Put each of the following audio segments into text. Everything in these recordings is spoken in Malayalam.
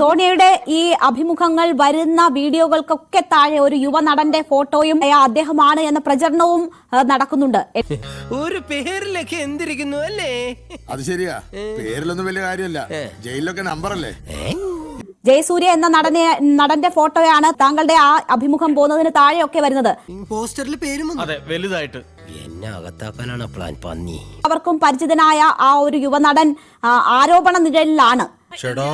സോണിയയുടെ ഈ അഭിമുഖങ്ങൾ വരുന്ന വീഡിയോകൾക്കൊക്കെ താഴെ ഒരു യുവ നടന്റെ ഫോട്ടോയും അദ്ദേഹമാണ് എന്ന പ്രചരണവും നടക്കുന്നുണ്ട്. ഒരു പേരിലൊക്കെ എന്തിരിക്കുന്നു അല്ലേ? അത് ശരിയാ. പേരിലൊന്നും വലിയ കാര്യമല്ല. ജയിലിലൊക്കെ നമ്പറല്ലേ? ജയസൂര്യ എന്ന നടനെ നടന്റെ ഫോട്ടോയാണ് താങ്കളുടെ ആ അഭിമുഖം പോകുന്നതിന് താഴെയൊക്കെ വരുന്നത്. പോസ്റ്ററിൽ പേരും. അതെ വലുതായിട്ട്. എന്നെ അകത്താക്കാനാണ് പ്ലാൻ പന്നി. അവർക്കും പരിചിതനായ ആ ഒരു യുവനടൻ ആ, ആരോപണ നിഴലിലാണ്. ചേടാ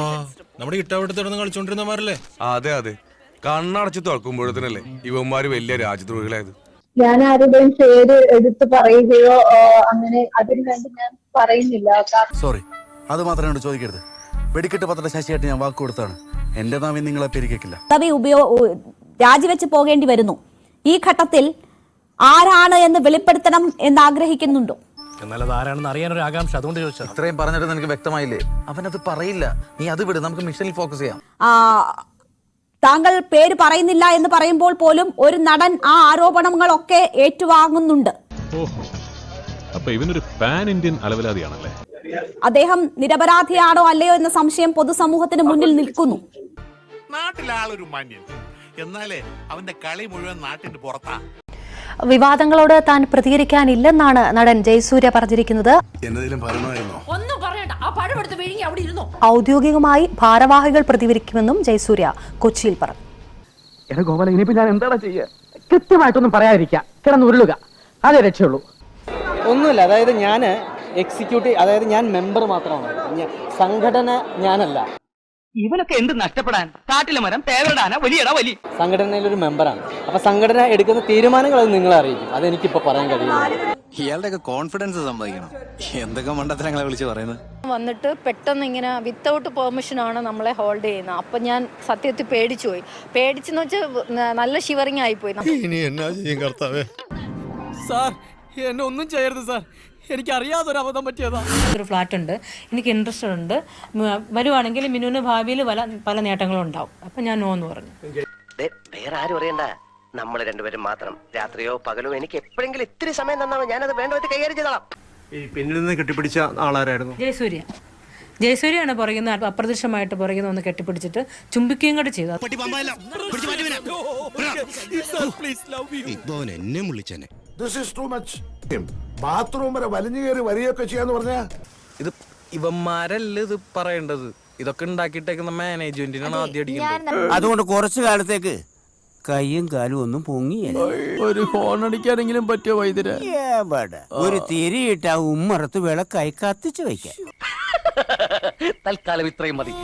നമ്മുടെ ഇട്ടാവട്ടത്തിടന്ന് കളിച്ചോണ്ടിരുന്നമാരല്ലേ അതെ അതെ. കണ്ണടച്ച് തുറക്കുമ്പോഴത്തേനല്ലേ ഇവന്മാര് വലിയ രാജ്യദ്രോഹികളായത്? ഞാൻ ആരുടെയും പേര് എടുത്ത് പറയുകയോ അങ്ങനെ അതിന് വേണ്ടി ഞാൻ പറയുന്നില്ല. കാരണം സോറി അത് മാത്രമേ ചോദിക്കരുത്. വെടിക്കെട്ട് പത്ര ശശിയായിട്ട് ഞാൻ വാക്ക് കൊടുത്താണ്. എന്റെ നാവിൽ നിങ്ങളെ പെരുക്കില്ല പദവി ഉപയോ രാജിവെച്ച് പോകേണ്ടി വരുന്നു. ഈ ഘട്ടത്തിൽ ആരാണ് എന്ന് വെളിപ്പെടുത്തണം എന്ന് ആഗ്രഹിക്കുന്നുണ്ടോ? എന്നാൽ അത് ആരാണെന്ന് അറിയാനൊരു ആകാംക്ഷ. അതുകൊണ്ട് ചോദിച്ചാ ഇത്രയും പറഞ്ഞിട്ട് നിനക്ക് വ്യക്തമായില്ലേ? അവനത് പറയില്ല. നീ അത് വിട്. നമുക്ക് മിഷനിൽ ഫോക്കസ് ചെയ്യാം. ആ, താങ്കൾ പേര് പറയുന്നില്ല എന്ന് പറയുമ്പോൾ പോലും ഒരു നടൻ ആ ആരോപണങ്ങളൊക്കെ ഏറ്റുവാങ്ങുന്നുണ്ട്. അപ്പോൾ അപ്പൊ ഇവനൊരു പാൻ ഇന്ത്യൻ അലവലാതിയാണല്ലേ? അദ്ദേഹം നിരപരാധിയാണോ അല്ലയോ എന്ന സംശയം പൊതുസമൂഹത്തിന് മുന്നിൽ നിൽക്കുന്നു. നാട്ടിലാളൊരു മാന്യൻ. എന്നാലേ അവന്റെ കളി മുഴുവൻ നാട്ടിന്റെ പുറത്താ. വിവാദങ്ങളോട് താൻ പ്രതികരിക്കാനില്ലെന്നാണ് നടൻ ജയസൂര്യ പറഞ്ഞിരിക്കുന്നത്. എന്നതിലും പറയണമായിരുന്നോ ഒന്നും പറയണ്ട. ആ പഴമെടുത്ത് വിഴുങ്ങി അവിടെ ഇരുന്നോ? ഔദ്യോഗികമായി ഭാരവാഹികൾ പ്രതികരിക്കുമെന്നും ജയസൂര്യ കൊച്ചിയിൽ പറഞ്ഞു. ഗോപാല ഇനിയിപ്പോ ഞാൻ എന്താടാ ചെയ്യുക കൃത്യമായിട്ടൊന്നും പറയാതിരിക്കുക കിടന്ന് ഉരുളുക. അതേ രക്ഷയുള്ളൂ. ഒന്നുമില്ല. അതായത് ഞാൻ എക്സിക്യൂട്ടീവ് അതായത് ഞാൻ മെമ്പർ മാത്രമാണ്. സംഘടന ഞാനല്ല. ഇവനൊക്കെ എന്ത് നഷ്ടപ്പെടാൻ? കാട്ടിലെ മരം തേവരടാന വലിയടാ വലി. സംഘടനയിലൊരു മെമ്പറാണ്. അപ്പൊ സംഘടന എടുക്കുന്ന തീരുമാനങ്ങൾ അത് നിങ്ങളെ അറിയിക്കും. അത് എനിക്കിപ്പോ പറയാൻ കഴിയില്ല. ഇയാളുടെ കോൺഫിഡൻസ് സമ്മതിക്കണം എന്തൊക്കെ മണ്ടത്തരങ്ങളെ വിളിച്ച് പറയുന്നത്? വന്നിട്ട് പെട്ടെന്ന് ഇങ്ങനെ വിത്തൗട്ട് പെർമിഷൻ ആണ് നമ്മളെ ഹോൾഡ് ചെയ്യുന്നത്. അപ്പൊ ഞാൻ സത്യത്തിൽ പേടിച്ചു പോയി. പേടിച്ചെന്ന് വെച്ചാൽ നല്ല ഷിവറിങ് ആയിപ്പോയി ഇനി എന്നാ ചെയ്യും കർത്താവേ? സാർ എന്നെ ഒന്നും ചെയ്യരുത് സാർ. എനിക്ക് അറിയാതെ ഒരു അബദ്ധം പറ്റിയതാ. ഒരു ഫ്ലാറ്റ് ഉണ്ട്. എനിക്ക് ഇൻട്രസ്റ്റഡ് ഉണ്ട്. വരുവാണെങ്കിൽ മിനുവിന് ഭാവിയിൽ പല പല നേട്ടങ്ങളും ഉണ്ടാവും അപ്പം ഞാൻ നോ എന്ന് പറഞ്ഞു. വേറെ ആരും അറിയണ്ട. നമ്മൾ രണ്ടുപേരും മാത്രം. രാത്രിയോ പകലോ എനിക്ക് എപ്പോഴെങ്കിലും ഇത്തിരി സമയം തന്നാ ഞാനത് വേണ്ട വിധത്തിൽ കൈകാര്യം ചെയ്തോളാം. ഈ പിന്നിൽ നിന്ന് കെട്ടിപ്പിടിച്ച ആളാരായിരുന്നു? ജയസൂര്യ. ജയസൂര്യാണ് പറയുന്ന അപ്രത്യക്ഷമായിട്ട് പറയുന്ന ഒന്ന് കെട്ടിപ്പിടിച്ചിട്ട് ചുംബിക്കുകയും കൂടെ ചെയ്തു. എന്നെ വിളിച്ചനെ this is too much bathroom വരെ വലിഞ്ഞു കയറി വരികയൊക്കെ ചെയ്യാന്ന് പറഞ്ഞാ? ഇത് ഇവന്മാരല്ല ഇത് പറയേണ്ടത്? ഇതൊക്കെ ഉണ്ടാക്കിയിട്ടേക്കുന്ന മാനേജ്മെന്റിനാണ് ആദ്യം അടിക്കുന്നത് അതുകൊണ്ട് കുറച്ചു കാലത്തേക്ക് കൈയും കാലും ഒന്നും പൊങ്ങിയല്ല ഒരു ഫോൺ അടിക്കാനെങ്കിലും പറ്റിയോ വൈദ്യര? ഒരു തിരിയിട്ട ഉമ്മറത്ത് വിളക്കായി കത്തിച്ചു വയ്ക്കാം. തൽക്കാലം ഇത്രയും മതി.